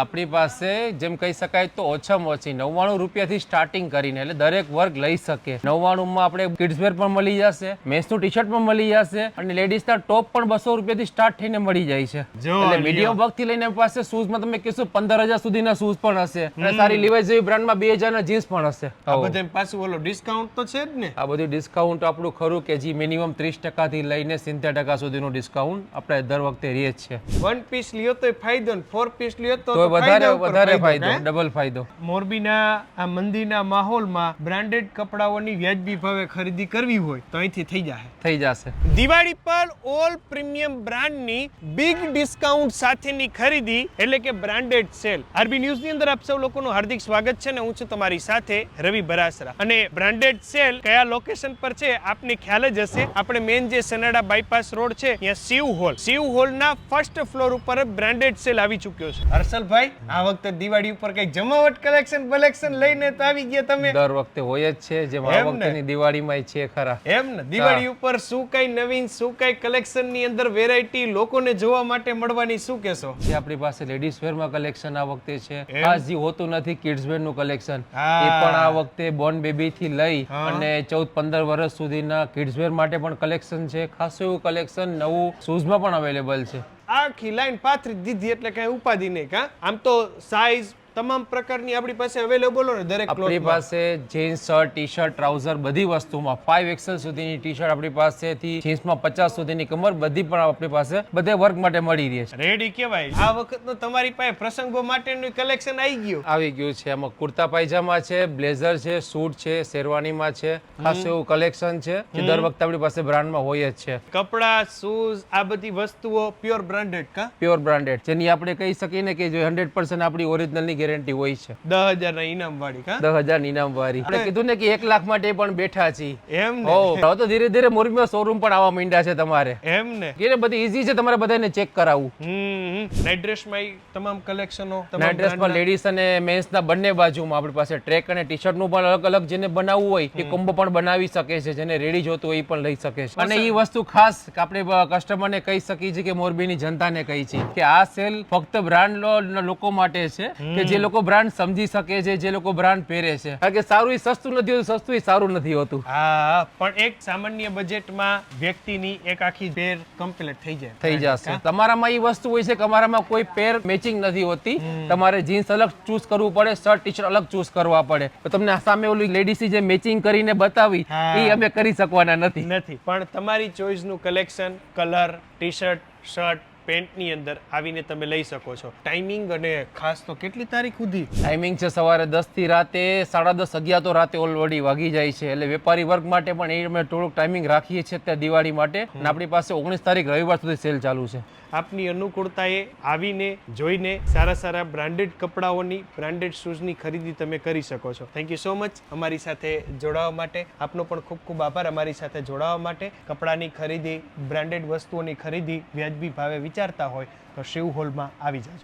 આપણી પાસે જેમ કહી શકાય તો ઓછામાં ઓછી નવ્વાણું રૂપિયાથી સ્ટાર્ટિંગ કરીને એટલે દરેક વર્ગ લઈ શકે. નવ્વાણુંમાં આપણે કિડ્સવેર પણ મળી જશે મેન્સનું ટી શર્ટ પણ મળી જશે અને લેડીઝના ટોપ પણ બસો રૂપિયાથી સ્ટાર્ટ થઈને મળી જાય છે. એટલે મીડિયમ વર્ગથી લઈને પાસે શૂઝમાં તમે કહેશો પંદર હજાર સુધીના શૂઝ પણ હશે. અને સારી લીવાઈ જેવી બ્રાન્ડમાં બે હજારના જીન્સ પણ હશે. પાછું ઓલો ડિસ્કાઉન્ટ તો છે જ ને? આ બધું ડિસ્કાઉન્ટ આપણું ખરું કે જે મિનિમમ ત્રીસ ટકાથી લઈને સિત્તેર ટકા સુધીનું ડિસ્કાઉન્ટ આપણે દર વખતે રહીએ જ છે. વન પીસ લ્યો તો ફાયદો ફોર પીસ લ્યો તો તો વધારે વધારે ફાયદો ડબલ ફાયદો. મોરબીના આ મંદિરના માહોલમાં બ્રાન્ડેડ કપડાઓની વ્યાજબી ભાવે ખરીદી કરવી હોય તો અહીંથી થઈ જશે થઈ જશે. દિવાળી પર ઓલ પ્રીમિયમ બ્રાન્ડની બિગ ડિસ્કાઉન્ટ સાથેની ખરીદી એટલે કે બ્રાન્ડેડ સેલ આરબી ન્યૂઝની અંદર આપ સૌ લોકોનું હાર્દિક સ્વાગત છે ને હું છું તમારી સાથે રવિ બરાસરા. અને બ્રાન્ડેડ સેલ કયા લોકેશન પર છે આપને ખ્યાલ જ હશે. આપણે મેન જે સનાડા બાયપાસ રોડ છે ત્યાં શિવ હોલ શિવ હોલના ફર્સ્ટ ફ્લોર ઉપર બ્રાન્ડેડ સેલ આવી ચૂક્યો છે. હર્ષલભાઈ આ વખતે દિવાળી ઉપર કંઈક જમાવટ કલેક્શન કલેક્શન લઈને તો આવી ગયા તમે. દર વખતે હોય જ છે જે આ વખતેની દિવાળીમાં છે ખરા. એમ ને. દિવાળી ઉપર શું કઈ નવીન શું કઈ કલેક્શનની અંદર વેરાયટી લોકોને જોવા માટે મળવાની શું કહેશો? જે આપણી પાસે લેડીઝ વેરમાં કલેક્શન આ વખતે છે. ખાસ જે હોતું નથી કિડ્સ વેરનું કલેક્શન એ પણ આ વખતે બોર્ન બેબી થી લઈ અને ચૌદ પંદર વર્ષ સુધીના કિડ્સ વેર માટે પણ કલેક્શન છે. ખાસું એવું કલેક્શન નવું શૂઝમાં પણ અવેલેબલ છે. આખી લાઈન પાથરી દીધી એટલે કઈ ઉપાધિ નહીં કા? આમ તો સાઈઝ તમામ પ્રકારની આપણી પાસે અવેલેબલ હોય દરેક આપણી પાસે jeans shirt T shirt trouser બધી વસ્તુમાં ફાઈવ એક્સેલ સુધીની ટી શર્ટ આપણી પાસેથી જીન્સમાં પચાસ સુધીની કમર બધી પણ આપણી પાસે બધે વર્ક માટે મળી રહી છે. રેડી કેવાય આ વખત તમારી પાસે પ્રસંગો માટેનું કલેક્શન આવી ગયું. આવી ગયું છે. એમાં કુર્તા પાયજામા છે બ્લેઝર છે સૂટ છે શેરવાનીમાં છે. ખાસ એવું કલેક્શન છે જે દર વખતે આપણી પાસે બ્રાન્ડમાં હોય જ છે. કપડા શૂઝ આ બધી વસ્તુઓ પ્યોર બ્રાન્ડેડ કા? પ્યોર બ્રાન્ડેડ જેની આપણે કહી શકીએ ને કે જો હંડ્રેડ પર્સન્ટ આપણી ઓરિજિનલની ગેરંટી હોય છે. દસ હજાર ના ઇનામ વાળી દસ હજાર ઇનામ વાળી. આપણે કીધું ને કે એક લાખ માટે પણ બેઠા છીએ. એમ ને? હવે તો ધીરે ધીરે મોરબીમાં શોરૂમ પણ આવવા માંડ્યા છે તમારે. એમ ને? કે બધી ઈઝી છે તમારે બધાને ચેક કરાવવું. હમ નાઇટ ડ્રેસમાં તમામ કલેક્શનો નાઇટ ડ્રેસમાં લેડીઝ અને મેન્સના બંને બાજુમાં આપણી પાસે ટ્રેક અને ટી શર્ટનું પણ અલગ અલગ જેને બનાવવું હોય એ કોમ્બો પણ બનાવી શકે છે જેને રેડી જોતું હોય એ પણ લઈ શકે છે. અને એ વસ્તુ ખાસ આપણે કસ્ટમરને કહી શકીએ છીએ કે મોરબીની જનતાને કહી છે કે આ સેલ ફક્ત બ્રાન્ડ લોકો માટે છે કે જે લોકો બ્રાન્ડ સમજી શકે છે જે લોકો બ્રાન્ડ પહેરે છે. કારણ કે સારું એ સસ્તું નથી હોતું સસ્તું સારું નથી હોતું. હા પણ એક સામાન્ય બજેટમાં વ્યક્તિની એક આખી પેર કમ્પ્લીટ થઈ જાય. થઈ જશે. તમારામાં એ વસ્તુ હોય છે કે અમારામાં કોઈ પેર મેચિંગ નથી હોતી. તમારે જીન્સ અલગ ચૂઝ કરવું પડે શર્ટ ટી શર્ટ અલગ ચૂઝ કરવા પડે. તો તમને સામે ઓલી લેડીઝ જે મેચિંગ કરીને બતાવી એ અમે કરી શકવાના નથી. નથી. પણ તમારી ચોઈસનું collection colour T shirt shirt પેન્ટની અંદર આવીને તમે લઈ શકો છો. ટાઈમિંગ અને ખાસ તો કેટલી તારીખ સુધી? ટાઈમિંગ છે સવારે દસથી રાતે સાડા દસ અગિયાર તો રાતે ઓલરેડી વાગી જાય છે. એટલે વેપારી વર્ગ માટે પણ એ અમે થોડુંક ટાઈમિંગ રાખીએ છીએ ત્યાં દિવાળી માટે. અને આપણી પાસે ઓગણીસ તારીખ રવિવાર સુધી સેલ ચાલુ છે. આપની અનુકૂળતાએ આવીને જોઈને સારા સારા બ્રાન્ડેડ કપડાઓની બ્રાન્ડેડ શૂઝની ખરીદી તમે કરી શકો છો. થેન્ક યુ સો મચ અમારી સાથે જોડાવા માટે આપનો પણ ખૂબ ખૂબ આભાર. અમારી સાથે જોડાવા માટે કપડાની ખરીદી બ્રાન્ડેડ વસ્તુઓની ખરીદી વ્યાજબી ભાવે વિચારતા હોય તો શિવ હોલમાં આવી જાજો.